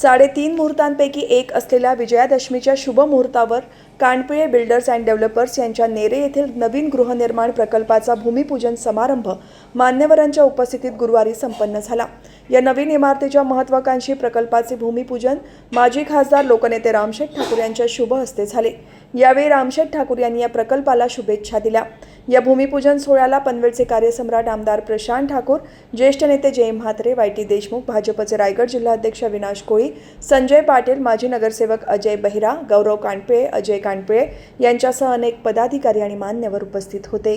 साडेतीन मुहूर्तांपैकी एक असलेल्या विजयादशमीच्या शुभ मुहूर्तावर कानपिळे बिल्डर्स अँड डेव्हलपर्स यांच्या नेरे येथील नवीन गृहनिर्माण प्रकल्पाचा भूमिपूजन समारंभ मान्यवरांच्या उपस्थितीत गुरुवारी संपन्न झाला. या नवीन इमारतीच्या महत्वाकांक्षी प्रकल्पाचे भूमिपूजन माजी खासदार लोकनेते रामशेठ ठाकूर यांच्या शुभ हस्ते झाले. यावेळी रामशेठ ठाकूर यांनी या प्रकल्पाला शुभेच्छा दिल्या. या भूमिपूजन सोहळ्याला पनवेलचे कार्यसम्राट आमदार प्रशांत ठाकूर ज्येष्ठ नेते जय म्हात्रे वाय टी देशमुख भाजपचे रायगड जिल्हाध्यक्ष अविनाश कोळी संजय पाटील माजी नगरसेवक अजय बहिरा गौरव कानपिळे अजय कानपिळे यांच्यासह अनेक पदाधिकारी आणि मान्यवर उपस्थित होते.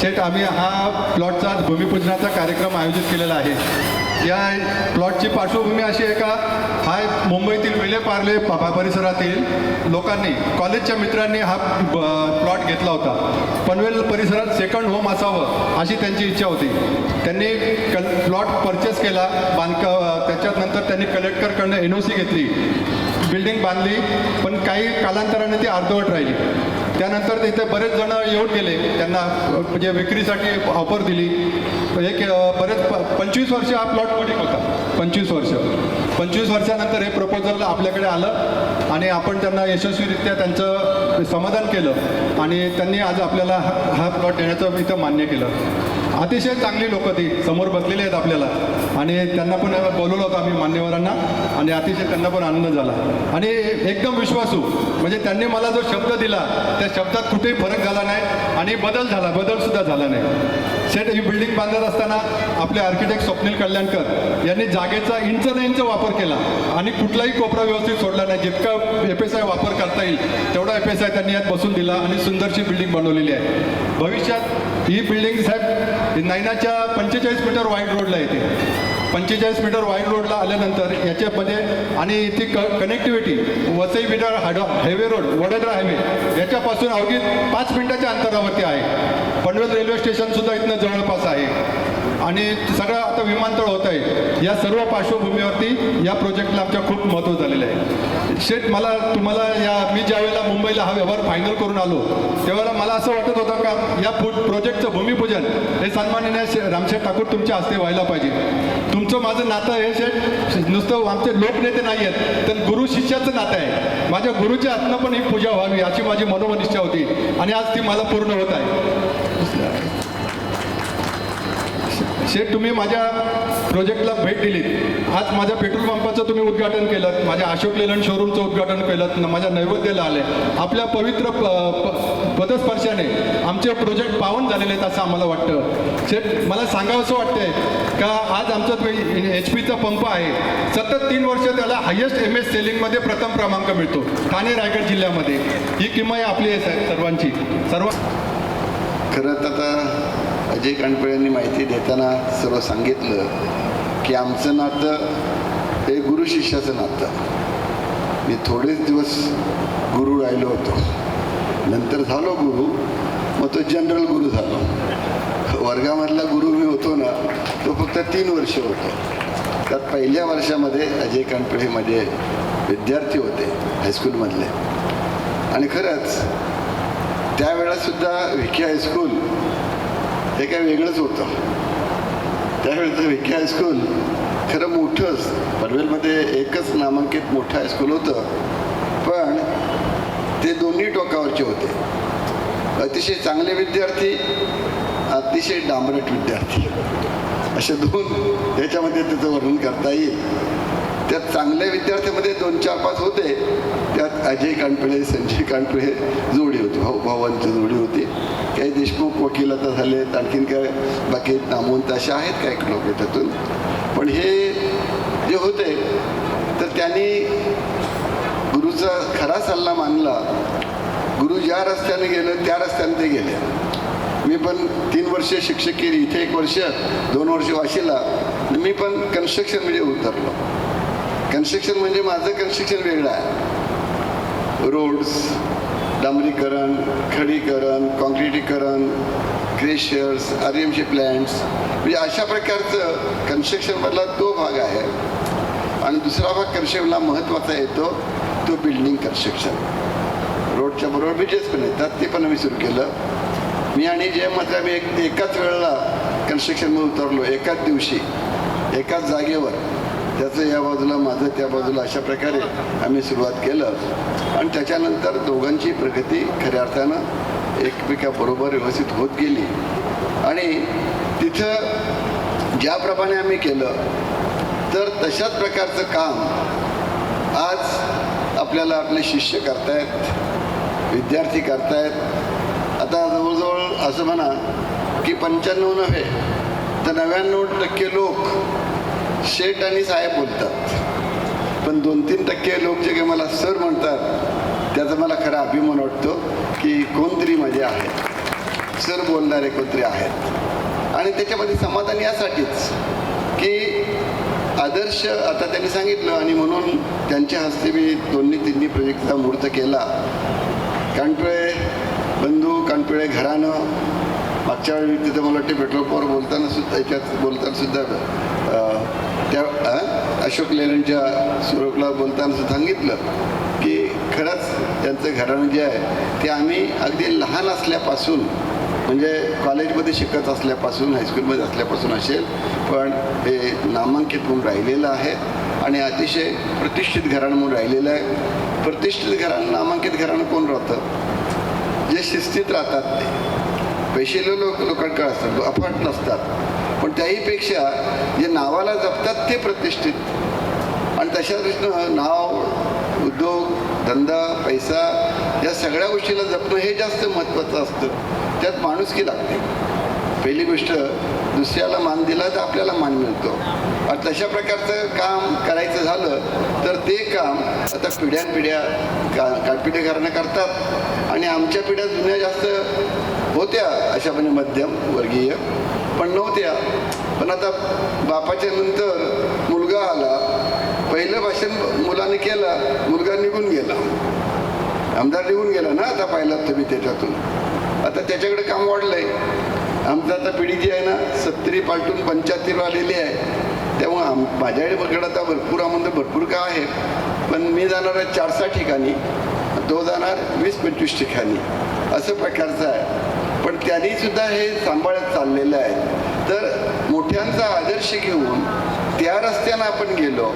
शेठ आम्ही हा प्लॉटचा आज भूमिपूजनाचा कार्यक्रम आयोजित केलेला आहे. या प्लॉटची पार्श्वभूमी अशी आहे का? हा मुंबईतील विलेपार्ले परिसरातील लोकांनी कॉलेजच्या मित्रांनी हा प्लॉट घेतला होता. पनवेल परिसरात सेकंड होम असावं अशी त्यांची इच्छा होती. त्यांनी कल प्लॉट परचेस केला. बांधका त्याच्यात नंतर त्यांनी कलेक्टरकडनं एन ओ सी घेतली. बिल्डिंग बांधली पण काही कालांतराने ती अर्धवट राहिली. त्यानंतर तिथे बरेच जण येऊन गेले. त्यांना म्हणजे विक्रीसाठी ऑफर दिली. एक बरेच प पंचवीस वर्ष हा प्लॉट पडीक होता. पंचवीस वर्ष. पंचवीस वर्षानंतर हे प्रपोजल आपल्याकडे आलं आणि आपण त्यांना यशस्वीरित्या त्यांचं समाधान केलं. आणि त्यांनी आज आपल्याला हा हा प्लॉट देण्याचं इथं मान्य केलं. अतिशय चांगली लोकं ती. समोर बसलेली आहेत आपल्याला. आणि त्यांना पण बोलवलं होतं आम्ही मान्यवरांना. आणि अतिशय त्यांना पण आनंद झाला. आणि एकदम विश्वासू. म्हणजे त्यांनी मला जो शब्द दिला त्या शब्दात कुठेही फरक झाला नाही आणि बदल झाला. बदलसुद्धा झाला नाही. शेट ही बिल्डिंग बांधत असताना आपले आर्किटेक्ट स्वप्नील कल्याणकर यांनी जागेचा इंच न इंच वापर केला. आणि कुठलाही कोपरा व्यवस्थित सोडला नाही. जितका एफ एस आय वापर करता येईल तेवढा एफ एस आय त्यांनी यात बसून दिला आणि सुंदरशी बिल्डिंग बनवलेली आहे. भविष्यात ही बिल्डिंग साहेब नैनाच्या पंचेचाळीस मीटर वाईड रोडला येते. पंचेचाळीस मीटर वाईड रोडला आल्यानंतर याच्यामध्ये आणि इथे क कनेक्टिव्हिटी वसई बिदर हाडो हायवे रोड वडोदरा हायवे याच्यापासून अवघी पाच मिनिटाच्या अंतरावरती आहे. पनवेल रेल्वे स्टेशनसुद्धा इथनं जवळपास आहे. आणि सगळं आता विमानतळ होत आहे. या सर्व पार्श्वभूमीवरती या प्रोजेक्टला आमच्या खूप महत्त्व झालेलं आहे. शेठ मला तुम्हाला या मी ज्यावेळेला मुंबईला हा व्यवहार फायनल करून आलो त्यावेळेला मला असं वाटत होतं का या प्रोजेक्टचं भूमिपूजन हे सन्माननीय शे- रामशेठ ठाकूर तुमच्या हस्ते व्हायला पाहिजे. तुमचं माझं नातं हे शेठ नुसतं आमचे लोकनेते नाही आहेत तर गुरु शिष्याचं नातं आहे. माझ्या गुरुच्या हातनं पण ही पूजा व्हावी अशी माझी मनोमनिष्ठा इच्छा होती. आणि आज ती मला पूर्ण होत आहे. शेठ तुम्ही माझ्या प्रोजेक्टला भेट दिलीत. आज माझ्या पेट्रोल पंपाचं तुम्ही उद्घाटन केलं माझ्या अशोक लेलंड शोरूमचं उद्घाटन केलं माझ्या नैवेद्याला आले. आपल्या पवित्र प- प- पदस्पर्शाने आमचे प्रोजेक्ट पावन झालेले आहेत असं आम्हाला वाटतं. शेठ मला सांगावं असं वाटतंय का आज आमचं एच पीचा पंप आहे सतत तीन वर्ष त्याला हायेस्ट एम एस सेलिंगमध्ये प्रथम क्रमांक मिळतो ठाणे रायगड जिल्ह्यामध्ये. ही किंमत आपली आहे सर्वांची. सर्व खरं तर आता अजय कानपळे माहिती देताना सर्व सांगितलं की आमचं नातं हे गुरु शिष्याचं नातं. मी थोडेच दिवस गुरु राहिलो होतो. नंतर झालो गुरु मग तो जनरल गुरु झालो. वर्गामधला गुरु मी होतो ना तो फक्त तीन वर्ष होतो. त्यात पहिल्या वर्षामध्ये अजय कानपळे माझे विद्यार्थी होते हायस्कूलमधले. आणि खरंच त्यावेळेसुद्धा विखे हायस्कूल हे काय वेगळंच होतं. त्यावेळेचं विखे हायस्कूल खरं मोठंच. पनवेलमध्ये एकच नामांकित मोठं हायस्कूल होतं. पण ते दोन्ही टोकावरचे होते. अतिशय चांगले विद्यार्थी अतिशय डांबरट विद्यार्थी. असे दोन याच्यामध्ये त्याचं वर्णन करता येईल. त्यात चांगल्या विद्यार्थ्यामध्ये दोन चार पाच होते. त्यात अजय कानपिळे संजय कानपिळे जोडी होती. भाऊ भावांची जोडी होती. काही देशमुख वकील आता झालेत. आणखीन काय? बाकी नामवंत असे आहेत काही लोक त्यातून? पण हे जे होते तर त्यांनी गुरुचा खरा सल्ला मानला. गुरु ज्या रस्त्याने गेलं त्या रस्त्याने ते गेले. मी पण तीन वर्ष शिक्षक केली. इथे एक वर्ष दोन वर्ष वाशीला. मी पण कन्स्ट्रक्शनमध्ये उतरलो. कन्स्ट्रक्शन म्हणजे माझं कन्स्ट्रक्शन वेगळं आहे. रोड्स डांबरीकरण खडीकरण कॉन्क्रिटीकरण क्रेशर्स आर प्लॅन्ट्स म्हणजे अशा प्रकारचं कन्स्ट्रक्शनमधला तो भाग आहे. आणि दुसरा भाग कन्स्ट्रक्शनला महत्त्वाचा येतो तो बिल्डिंग कन्स्ट्रक्शन रोडच्या बरोबर ब्रिजेस पण येतात ते पण आम्ही सुरू केलं. मी आणि जे मात्र आम्ही एक एकाच वेळेला कन्स्ट्रक्शनमध्ये उतरलो एकाच दिवशी एकाच जागेवर. त्याचं या बाजूला माझं त्या बाजूला अशा प्रकारे आम्ही सुरुवात केलं. आणि त्याच्यानंतर दोघांची प्रगती खऱ्या अर्थानं एकमेकाबरोबर व्यवस्थित होत गेली. आणि तिथं ज्याप्रमाणे आम्ही केलं तर तशाच प्रकारचं काम आज आपल्याला आपले शिष्य करतायत विद्यार्थी करतायत. आता जवळजवळ असं म्हणा की पंच्याण्णव नव्हे तर नव्याण्णव टक्के लोक शेठ आणि साहेब बोलतात. पण दोन तीन टक्के लोक जे काही मला सर म्हणतात त्याचा मला खरा अभिमान वाटतो की कोणतरी माझे आहेत. सर बोलणारे कोणतरी आहेत. आणि त्याच्यामध्ये समाधान यासाठीच की आदर्श आता त्यांनी सांगितलं आणि म्हणून त्यांच्या हस्ते मी दोन्ही तिन्ही प्रोजेक्टचा मुहूर्त केला. कानपिळे बंधू कानपिळे घराणं. मागच्या वेळी तिथं मला वाटते पेट्रोल पंपवर बोलताना सुद्धा याच्यात बोलताना सुद्धा त्या अशोक लेलनच्या स्वरूपला बोलताना सांगितलं की खरंच त्यांचं घराणं जे आहे ते आम्ही अगदी लहान असल्यापासून म्हणजे कॉलेजमध्ये शिकत असल्यापासून हायस्कूलमध्ये असल्यापासून असेल पण हे नामांकित म्हणून राहिलेलं आहे आणि अतिशय प्रतिष्ठित घराणं म्हणून राहिलेलं आहे. प्रतिष्ठित घराणं नामांकित घराणं कोण राहतं? जे शिस्तीत राहतात ते. पैशेले लोक लोकांकडे असतात अफाट नसतात. पण त्याहीपेक्षा जे नावाला जपतात ते प्रतिष्ठित. आणि तशा दृष्टीनं नाव उद्योग धंदा पैसा या सगळ्या गोष्टीला जपणं हे जास्त महत्त्वाचं असतं. त्यात माणुसकी लागते. पहिली गोष्ट दुसऱ्याला मान दिला तर आपल्याला मान मिळतो. आणि तशा प्रकारचं काम करायचं झालं तर ते काम आता पिढ्यानपिढ्या का काटपिढेकरणं करतात. आणि आमच्या पिढ्या जुन्या जास्त होत्या अशा म्हणजे मध्यम वर्गीय. पण नव्हत्या. पण आता बापाच्या नंतर मुलगा आला. पहिलं भाषण मुलाने केलं मुलगा निघून गेला. आमदार निघून गेला ना आता पाहिलात तुम्ही त्याच्यातून. आता त्याच्याकडे काम वाढलंय. आमचं आता पिढी जी आहे ना सत्तरी पालटून पंच्याहत्तर आलेली आहे. त्यामुळं आम माझ्याकडे आता भरपूर आमंत्र भरपूर का आहे. पण मी जाणार आहे चार सहा ठिकाणी. तो जाणार वीस पंचवीस ठिकाणी. असं प्रकारचं आहे. त्यांनी सुद्धा हे सांभाळत चाललेलं आहे. तर मोठ्यांचा आदर्श घेऊन त्या रस्त्यानं आपण गेलो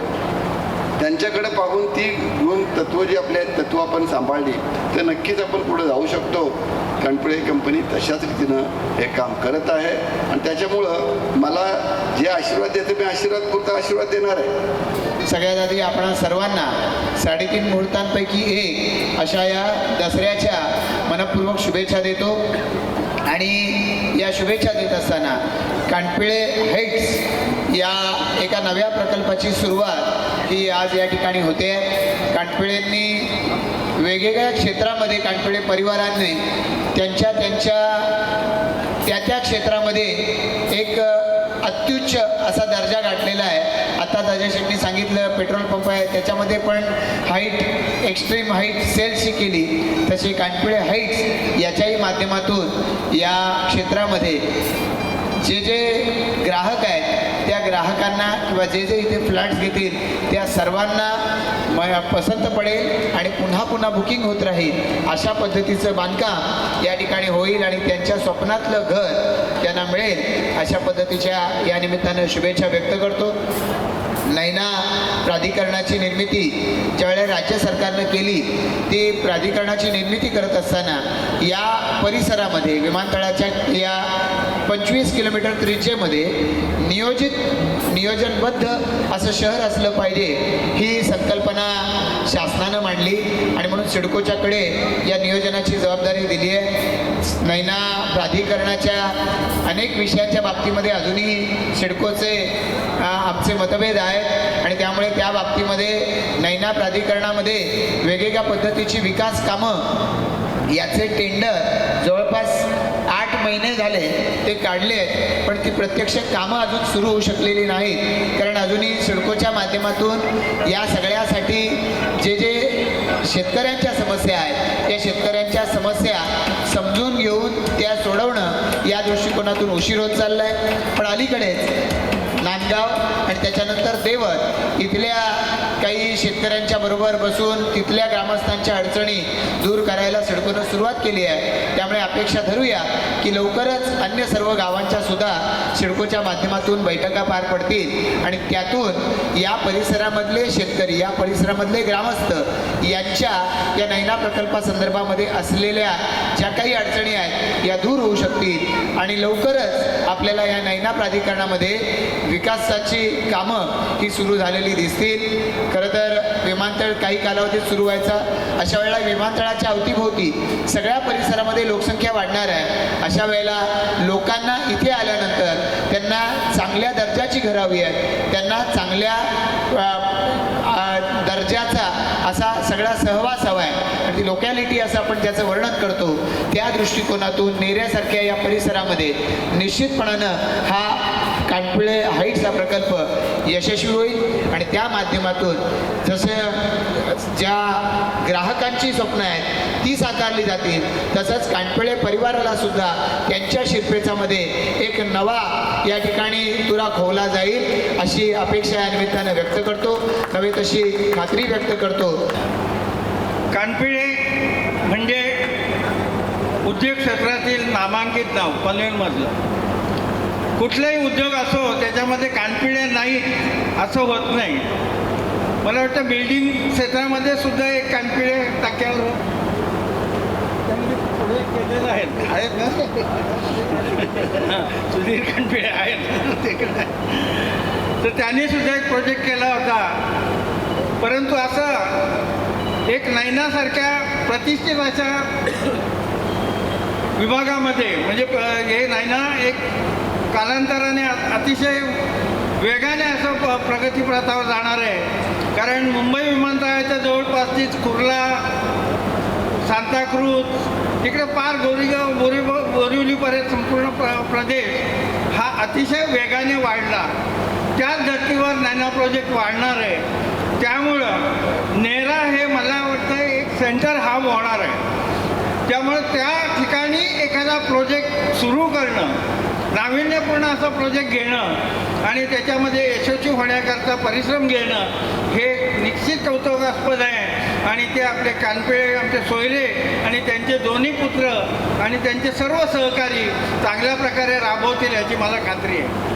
त्यांच्याकडे पाहून ती गुण तत्व जी आपले आहेत तत्व आपण सांभाळली तर नक्कीच आपण पुढे जाऊ शकतो. कणपळे कंपनी तशाच रीतीनं हे काम करत आहे. आणि त्याच्यामुळं मला जे आशीर्वाद देते मी आशीर्वाद पुरता आशीर्वाद देणार आहे. सगळ्यात आधी आपण सर्वांना साडेतीन मुहूर्तांपैकी एक अशा या दसऱ्याच्या मनपूर्वक शुभेच्छा देतो. आणि या शुभेच्छा देत असताना कानपिळे हाईट्स या एका नव्या प्रकल्पाची सुरुवात ही आज या ठिकाणी होते. कानपिळेंनी वेगवेगळ्या क्षेत्रामध्ये कानपिळे परिवारांनी त्यांच्या त्यांच्या त्या त्या क्षेत्रामध्ये एक अत्युच्च असा दर्जा गाठलेला आहे. आता दादा शेट्टी सांगितलं पेट्रोल पंप आहे त्याच्यामध्ये पण हाईट एक्स्ट्रीम हाईट सेल्सची केली तशी कानपिळे हाईट्स याच्याही माध्यमातून या क्षेत्रामध्ये जे जे ग्राहक आहेत त्या ग्राहकांना किंवा जे जे इथे फ्लॅट्स घेतील त्या सर्वांना म पसंत पडेल आणि पुन्हा पुन्हा बुकिंग होत राहील अशा पद्धतीचं बांधकाम या ठिकाणी होईल आणि त्यांच्या स्वप्नातलं घर त्यांना मिळेल अशा पद्धतीच्या या निमित्तानं शुभेच्छा व्यक्त करतो. नैना प्राधिकरणाची निर्मिती ज्यावेळेला राज्य सरकारनं केली ती प्राधिकरणाची निर्मिती करत असताना या परिसरामध्ये विमानतळाच्या या पंचवीस किलोमीटर त्रिज्येमध्ये नियोजित नियोजनबद्ध असं शहर असलं पाहिजे ही संकल्पना शासनानं मांडली आणि म्हणून सिडकोच्याकडे या नियोजनाची जबाबदारी दिली आहे. नैना प्राधिकरणाच्या अनेक विषयांच्या बाबतीमध्ये अजूनही सिडकोचे आमचे मतभेद आहेत आणि त्यामुळे त्या बाबतीमध्ये नैना प्राधिकरणामध्ये वेगवेगळ्या पद्धतीची विकास कामं याचे टेंडर जवळपास महिने झाले ते काढले आहेत पण ती प्रत्यक्ष कामं अजून सुरू होऊ शकलेली नाहीत. कारण अजूनही सिडकोच्या माध्यमातून या सगळ्यासाठी जे जे शेतकऱ्यांच्या समस्या आहेत त्या शेतकऱ्यांच्या समस्या समजून घेऊन त्या सोडवणं या दृष्टिकोनातून उशीर होत चाललं आहे पण अलीकडेच नांदगाव आणि त्याच्यानंतर देवत. इथल्या काही शेतकऱ्यांच्या बरोबर बसून तिथल्या ग्रामस्थांच्या अडचणी दूर करायला सडकून सुरुवात केली आहे. त्यामुळे अपेक्षा धरूया की लवकरच अन्य सर्व गावांच्या सुद्धा सिडकोच्या माध्यमातून बैठका पार पडतील आणि त्यातून या परिसरामधले शेतकरी या परिसरामधले ग्रामस्थ यांच्या या नैना प्रकल्पासंदर्भामध्ये असलेल्या ज्या काही अडचणी आहेत या दूर होऊ शकतील. आणि लवकरच आपल्याला या नैना प्राधिकरणामध्ये विकासाची कामं ही सुरू झालेली दिसतील. खरं तर विमानतळ काही कालावधीत सुरू व्हायचा. अशा वेळेला विमानतळाच्या अवतीभोवती सगळ्या परिसरामध्ये लोकसंख्या वाढणार आहे. अशा वेळेला लोकांना इथे आल्यानंतर त्यांना चांगल्या दर्जाची घरं हवी आहेत. त्यांना चांगल्या दर्जाचा असा सगळा सहवास हवा आहे. आणि ती लोकॅलिटी असं आपण त्याचं वर्णन करतो त्या दृष्टिकोनातून नेऱ्यासारख्या या परिसरामध्ये निश्चितपणानं हा कानपिळे हाईट्स हा प्रकल्प यशस्वी होईल आणि त्या माध्यमातून जसं ज्या ग्राहकांची स्वप्न आहेत ती साकारली जातील तसंच कानपिळे परिवाराला सुद्धा त्यांच्या शिरपेचामध्ये एक नवा या ठिकाणी तुरा खोवला जाईल अशी अपेक्षा या निमित्तानं व्यक्त करतो. नव्हे तशी खात्री व्यक्त करतो. कानपिळे म्हणजे उद्योग क्षेत्रातील नामांकित नाव पनवेलमधलं. कुठलाही उद्योग असो त्याच्यामध्ये कानपिळे नाहीत असं होत नाही. मला वाटतं बिल्डिंग क्षेत्रामध्ये सुद्धा एक कानपिळे टाक्यावर त्यांनी पुढे केलेलं आहेत आहेत ना? सुधीर कानपिळे आहेत. तिकडे तर त्यांनी सुद्धा एक प्रोजेक्ट केला होता. परंतु असं एक नैनासारख्या प्रतिष्ठित अशा विभागामध्ये म्हणजे प- हे नैना एक कालांतराने अतिशय वेगाने असं प प्रगतीपथावर जाणार आहे. कारण मुंबई विमानतळाच्या जवळपासचीच कुर्ला सांताक्रूज तिकडे पार गोरीगाव बोरी बोरिवलीपर्यंत संपूर्ण प्र प्रदेश हा अतिशय वेगाने वाढला. त्याच धर्तीवर नैना प्रोजेक्ट वाढणार आहे. त्यामुळं नेरा हे मला वाटतं एक सेंटर हब होणार आहे. त्यामुळे त्या ठिकाणी एखादा प्रोजेक्ट सुरू करणं नाविन्यपूर्ण असा प्रोजेक्ट घेणं आणि त्याच्यामध्ये यशस्वी होण्याकरता परिश्रम घेणं हे निश्चित कौतुकास्पद आहे. आणि ते आपले कानपिळे आमचे सोयरे आणि त्यांचे दोन्ही पुत्र आणि त्यांचे सर्व सहकारी चांगल्या प्रकारे राबवतील याची मला खात्री आहे.